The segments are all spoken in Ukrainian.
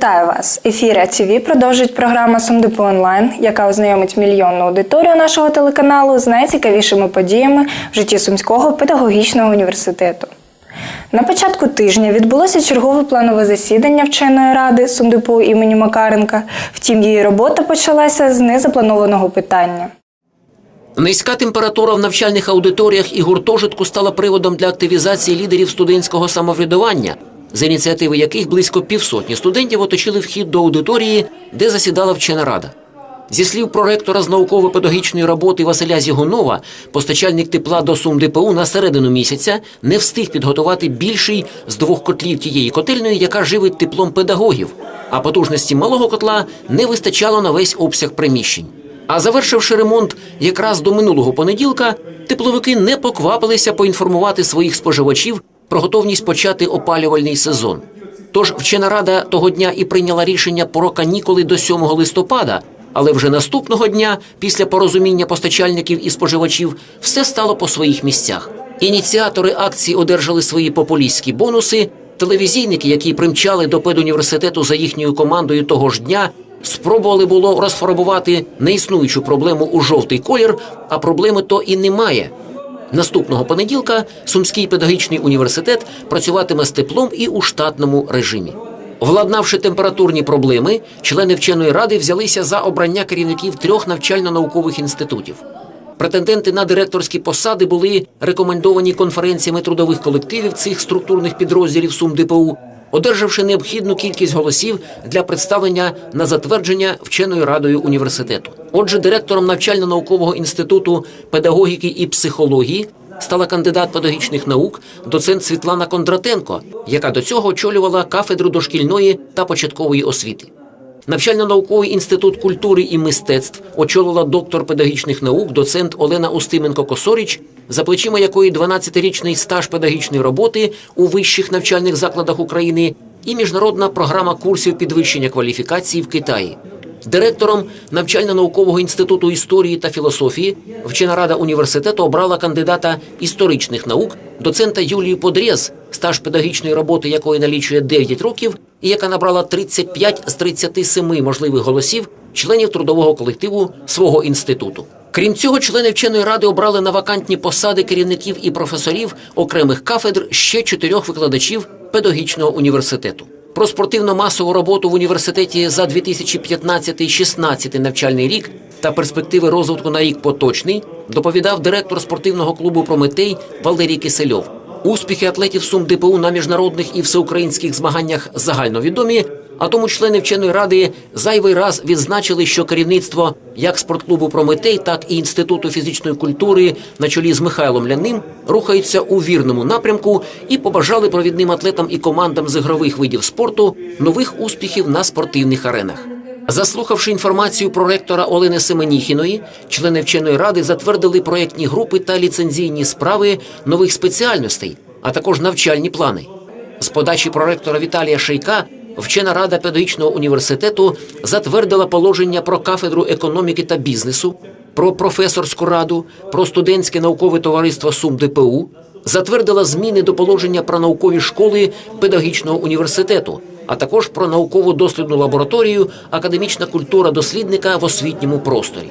Вітаю вас! Ефір АТВ продовжить програма Сумдипу онлайн, яка ознайомить мільйонну аудиторію нашого телеканалу з найцікавішими подіями в житті Сумського педагогічного університету. На початку тижня відбулося чергове планове засідання вченої ради Сумдипу імені Макаренка. Втім, її робота почалася з незапланованого питання. Низька температура в навчальних аудиторіях і гуртожитку стала приводом для активізації лідерів студентського самоврядування, з ініціативи яких близько півсотні студентів оточили вхід до аудиторії, де засідала вчена рада. Зі слів проректора з науково-педагогічної роботи Василя Зігунова, постачальник тепла до Сум ДПУ на середину місяця не встиг підготувати більший з двох котлів тієї котельної, яка живить теплом педагогів, а потужності малого котла не вистачало на весь обсяг приміщень. А завершивши ремонт якраз до минулого понеділка, тепловики не поквапилися поінформувати своїх споживачів про готовність почати опалювальний сезон. Тож вчена рада того дня і прийняла рішення про канікули до 7 листопада, але вже наступного дня, після порозуміння постачальників і споживачів, все стало по своїх місцях. Ініціатори акції одержали свої популістські бонуси. Телевізійники, які примчали до педуніверситету за їхньою командою того ж дня, спробували було розфарбувати неіснуючу проблему у жовтий колір, а проблеми то і немає. Наступного понеділка Сумський педагогічний університет працюватиме з теплом і у штатному режимі. Владнавши температурні проблеми, члени вченої ради взялися за обрання керівників трьох навчально-наукових інститутів. Претенденти на директорські посади були рекомендовані конференціями трудових колективів цих структурних підрозділів Сум ДПУ, одержавши необхідну кількість голосів для представлення на затвердження вченою радою університету. Отже, директором навчально-наукового інституту педагогіки і психології стала кандидат педагогічних наук, доцент Світлана Кондратенко, яка до цього очолювала кафедру дошкільної та початкової освіти. Навчально-науковий інститут культури і мистецтв очолила доктор педагогічних наук, доцент Олена Устименко Косоріч, за плечима якої 12-річний стаж педагогічної роботи у вищих навчальних закладах України і міжнародна програма курсів підвищення кваліфікації в Китаї. Директором навчально-наукового інституту історії та філософії вчена рада університету обрала кандидата історичних наук, доцента Юлію Подрєз, стаж педагогічної роботи якої налічує 9 років, і яка набрала 35 з 37 можливих голосів членів трудового колективу свого інституту. Крім цього, члени вченої ради обрали на вакантні посади керівників і професорів окремих кафедр ще чотирьох викладачів педагогічного університету. Про спортивно-масову роботу в університеті за 2015-16 навчальний рік та перспективи розвитку на рік поточний доповідав директор спортивного клубу Прометей Валерій Кисельов. Успіхи атлетів Сум ДПУ на міжнародних і всеукраїнських змаганнях загальновідомі. А тому члени вченої ради зайвий раз відзначили, що керівництво як спортклубу Прометей, так і інституту фізичної культури на чолі з Михайлом Ляним рухаються у вірному напрямку і побажали провідним атлетам і командам з ігрових видів спорту нових успіхів на спортивних аренах. Заслухавши інформацію про ректора Олени Семеніхіної, члени вченої ради затвердили проєктні групи та ліцензійні справи нових спеціальностей, а також навчальні плани. З подачі проректора Віталія Шейка вчена рада педагогічного університету затвердила положення про кафедру економіки та бізнесу, про професорську раду, про студентське наукове товариство Сум ДПУ, затвердила зміни до положення про наукові школи педагогічного університету, а також про наукову дослідну лабораторію, академічна культура дослідника в освітньому просторі.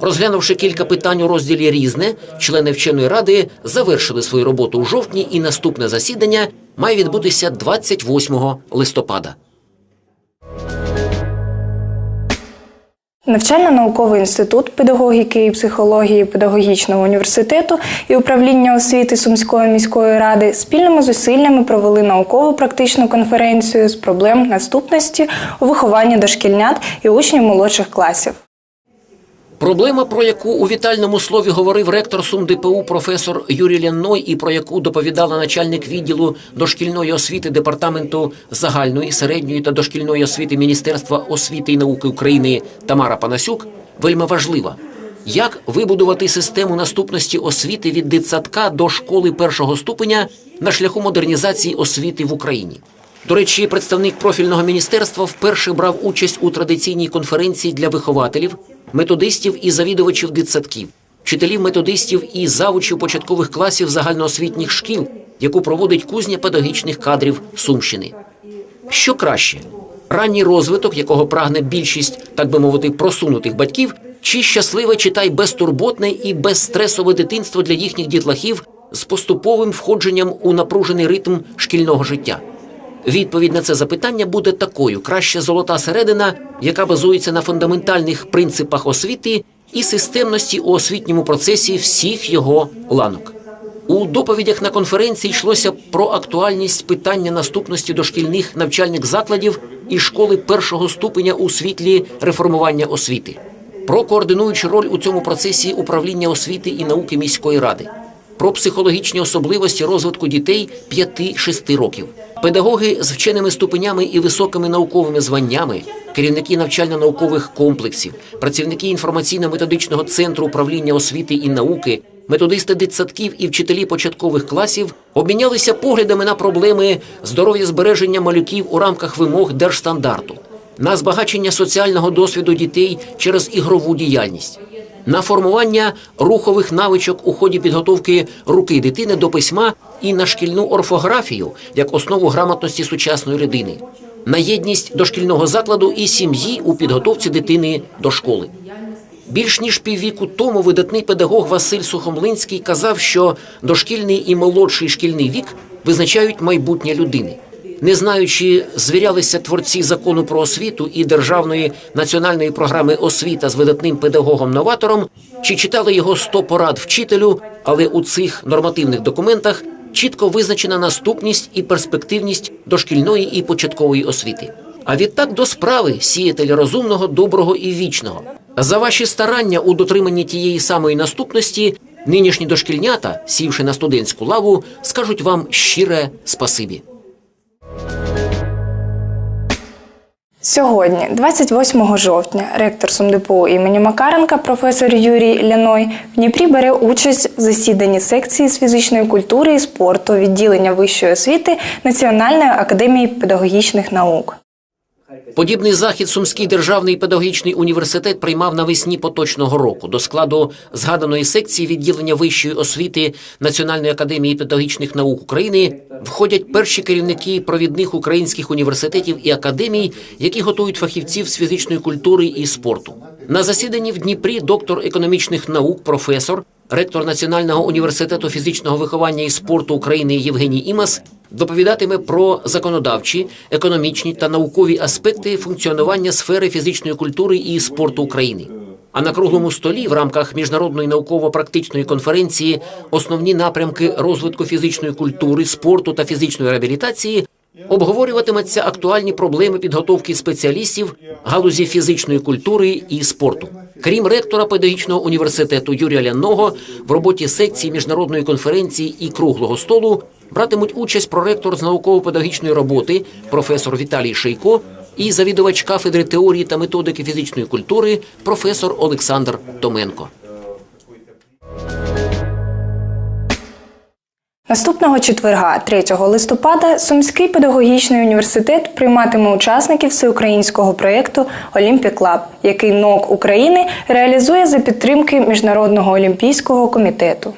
Розглянувши кілька питань у розділі Різне, члени вченої ради завершили свою роботу у жовтні, і наступне засідання має відбутися 28 листопада. Навчально-науковий інститут педагогіки і психології педагогічного університету і управління освіти Сумської міської ради спільними зусиллями провели науково-практичну конференцію з проблем наступності у вихованні дошкільнят і учнів молодших класів. Проблема, про яку у вітальному слові говорив ректор Сум ДПУ професор Юрій Лянной, і про яку доповідала начальник відділу дошкільної освіти департаменту загальної, середньої та дошкільної освіти Міністерства освіти і науки України Тамара Панасюк, вельми важлива. Як вибудувати систему наступності освіти від дитсадка до школи першого ступеня на шляху модернізації освіти в Україні? До речі, представник профільного міністерства вперше брав участь у традиційній конференції для вихователів, методистів і завідувачів дитсадків, вчителів методистів і завучів початкових класів загальноосвітніх шкіл, яку проводить кузня педагогічних кадрів Сумщини. Що краще ранній розвиток, якого прагне більшість, так би мовити, просунутих батьків, чи щасливе читай безтурботне і безстресове дитинство для їхніх дітлахів з поступовим входженням у напружений ритм шкільного життя. Відповідь на це запитання буде такою: краще золота середина, яка базується на фундаментальних принципах освіти і системності у освітньому процесі всіх його ланок. У доповідях на конференції йшлося про актуальність питання наступності дошкільних навчальних закладів і школи першого ступеня у світлі реформування освіти, про координуючу роль у цьому процесі управління освіти і науки міської ради, про психологічні особливості розвитку дітей 5-6 років. Педагоги з вченими ступенями і високими науковими званнями, керівники навчально-наукових комплексів, працівники інформаційно-методичного центру управління освіти і науки, методисти дитсадків і вчителі початкових класів обмінялися поглядами на проблеми здоров'я збереження малюків у рамках вимог держстандарту, на збагачення соціального досвіду дітей через ігрову діяльність на формування рухових навичок у ході підготовки руки дитини до письма і на шкільну орфографію як основу грамотності сучасної людини, на єдність дошкільного закладу і сім'ї у підготовці дитини до школи. Більш ніж піввіку тому видатний педагог Василь Сухомлинський казав, що дошкільний і молодший шкільний вік визначають майбутнє людини. Не знаючи, звірялися творці закону про освіту і державної національної програми освіта з видатним педагогом-новатором, чи читали його сто порад вчителю, але у цих нормативних документах чітко визначена наступність і перспективність дошкільної і початкової освіти. А відтак до справи сіятель розумного, доброго і вічного. За ваші старання у дотриманні тієї самої наступності, нинішні дошкільнята, сівши на студентську лаву, скажуть вам щире спасибі. Сьогодні, 28 жовтня, ректор СумДПУ імені Макаренка, професор Юрій Ляной, в Дніпрі бере участь в засіданні секції з фізичної культури і спорту відділення вищої освіти Національної академії педагогічних наук. Подібний захід Сумський державний педагогічний університет приймав навесні поточного року. До складу згаданої секції відділення вищої освіти Національної академії педагогічних наук України входять перші керівники провідних українських університетів і академій, які готують фахівців з фізичної культури і спорту. На засіданні в Дніпрі доктор економічних наук, професор, ректор Національного університету фізичного виховання і спорту України Євгеній Імас доповідатиме про законодавчі, економічні та наукові аспекти функціонування сфери фізичної культури і спорту України. А на круглому столі в рамках міжнародної науково-практичної конференції основні напрямки розвитку фізичної культури, спорту та фізичної реабілітації обговорюватимуться актуальні проблеми підготовки спеціалістів галузі фізичної культури і спорту. Крім ректора педагогічного університету Юрія Ляного, в роботі секції міжнародної конференції і круглого столу братимуть участь проректор з науково-педагогічної роботи, професор Віталій Шейко і завідувач кафедри теорії та методики фізичної культури, професор Олександр Томенко. Наступного четверга, 3 листопада, Сумський педагогічний університет прийматиме учасників всеукраїнського проєкту Олімпік Лаб, який НОК України реалізує за підтримки Міжнародного олімпійського комітету.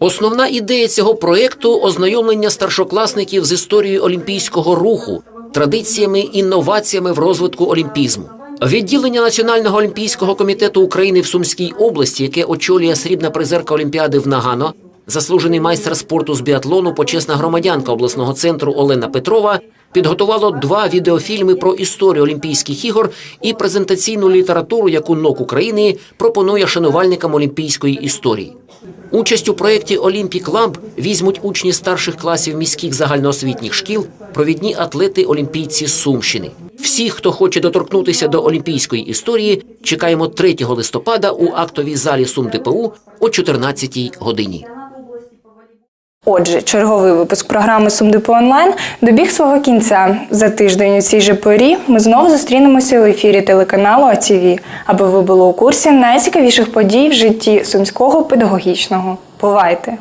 Основна ідея цього проєкту – ознайомлення старшокласників з історією олімпійського руху, традиціями, інноваціями в розвитку олімпізму. Відділення Національного олімпійського комітету України в Сумській області, яке очолює срібна призерка Олімпіади в Нагано, заслужений майстер спорту з біатлону, почесна громадянка обласного центру Олена Петрова, підготувало два відеофільми про історію Олімпійських ігор і презентаційну літературу, яку НОК України пропонує шанувальникам олімпійської історії. Участь у проєкті Олімпік Ламб візьмуть учні старших класів міських загальноосвітніх шкіл, провідні атлети олімпійці Сумщини. Всі, хто хоче доторкнутися до олімпійської історії, чекаємо 3 листопада у актовій залі СумДПУ о 14 годині. Отже, черговий випуск програми Сумдепо онлайн добіг свого кінця. За тиждень у цій же порі ми знову зустрінемося у ефірі телеканалу АТВ, аби ви були у курсі найцікавіших подій в житті сумського педагогічного. Бувайте!